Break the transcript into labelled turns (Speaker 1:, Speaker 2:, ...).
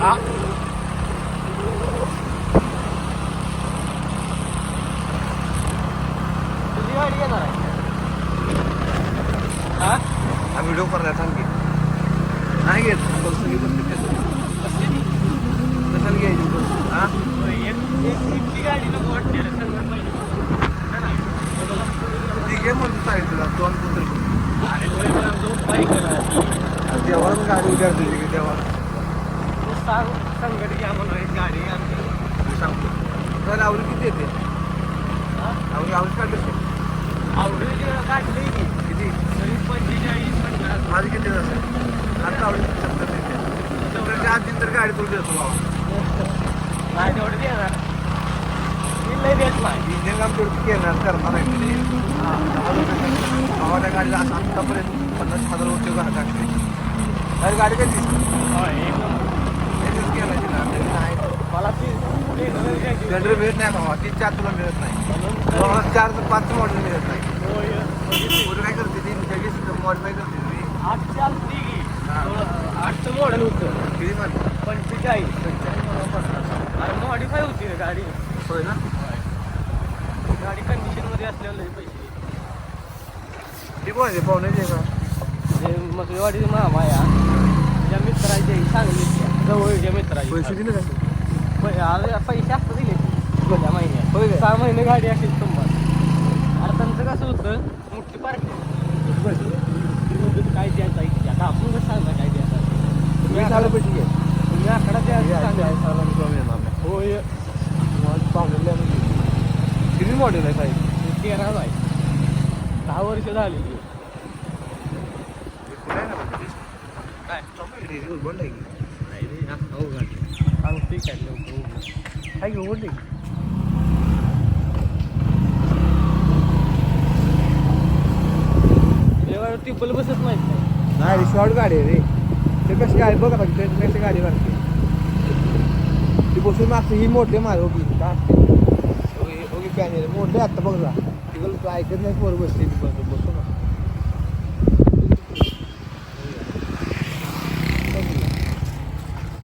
Speaker 1: हा.
Speaker 2: तुझी गाडी येणार आहे. हा?
Speaker 1: व्हिडिओ सांग नाही घेत बघते कशाला घ्यायची हा?
Speaker 2: गाडी नको
Speaker 1: म्हणून सांगितलं दोन देवाला पण गाडी उद्या देवाला.
Speaker 2: सांग संकट घ्या म्हणून एक गाडी आमची
Speaker 1: सांगतो. तर आवडी किती येते? आवडी आवडी काढली
Speaker 2: आवडीची काढली? की
Speaker 1: किती?
Speaker 2: तरी पंचेचाळीस पन्नास.
Speaker 1: माझी किती असेल? आता आवडी सत्तर येते सत्तरच्या आधी तर गाडी तुला देतो बाबा
Speaker 2: नाही तेवढं देणार.
Speaker 1: इंजिन काम तेवढं घेणार करणार आहे भावाच्या गाडीला असं आत्तापर्यंत पन्नास हजार उद्योग हा टाकले अरे गाडी कधी
Speaker 2: एक नंबर.
Speaker 1: केला तिला नाही
Speaker 2: मला ती ती
Speaker 1: जनरल मिळत नाही भावा ती चार तुला मिळत नाही. चार तर पाच मॉडेल मिळत नाही. पुढे काय करते ती? मॉडिफाय करते
Speaker 2: आठ. आठचं मॉडेल होतं.
Speaker 1: किती
Speaker 2: पंचेचाळीस. मॉडीफाय होती गाडी.
Speaker 1: होय ना?
Speaker 2: गाडी कंडिशनमध्ये असल्यावर लय पैसे.
Speaker 1: ती कोणाची पाहुण्याची आहे का?
Speaker 2: जे मसलेवाडी मामा या त्या मित्राचे सांगली जवळच्या मित्राची.
Speaker 1: पैसे दिले का?
Speaker 2: पैसे असतात दिले.
Speaker 1: होय
Speaker 2: महिन्यात
Speaker 1: काय?
Speaker 2: सहा महिने गाडी असेल तुम्हाला. अरे त्यांचं कसं होतं मोठी पार्टी काय द्यायचा इच्छा आता आपण कसं सांगता काय द्यायचा
Speaker 1: मी झालं घे
Speaker 2: तुम्ही आकडा द्यायचा सांगा. होय.
Speaker 1: पाहुण्याला किती मॉडेल आहे साहेब
Speaker 2: तेरा आहे. दहा वर्ष झाली. काय?
Speaker 1: उलबंड आहे की
Speaker 2: नाही रे, हा, अवघड. सांगते काय लवकर.
Speaker 1: काय घेऊ उलबंड आहे की?
Speaker 2: देवावर टिपल बसत नाहीत.
Speaker 1: नाही रे शॉर्ट गाडी आहे रे. ते कशी गाडी बघा पाहिजे कशी गाडी भरते ती बसून मागते ही मोठी मार ओगी का असते? ओगी ओगी पॅन मोठे आता बघ जा. ती ऐकत नाही पोर बसते ती बस बसून.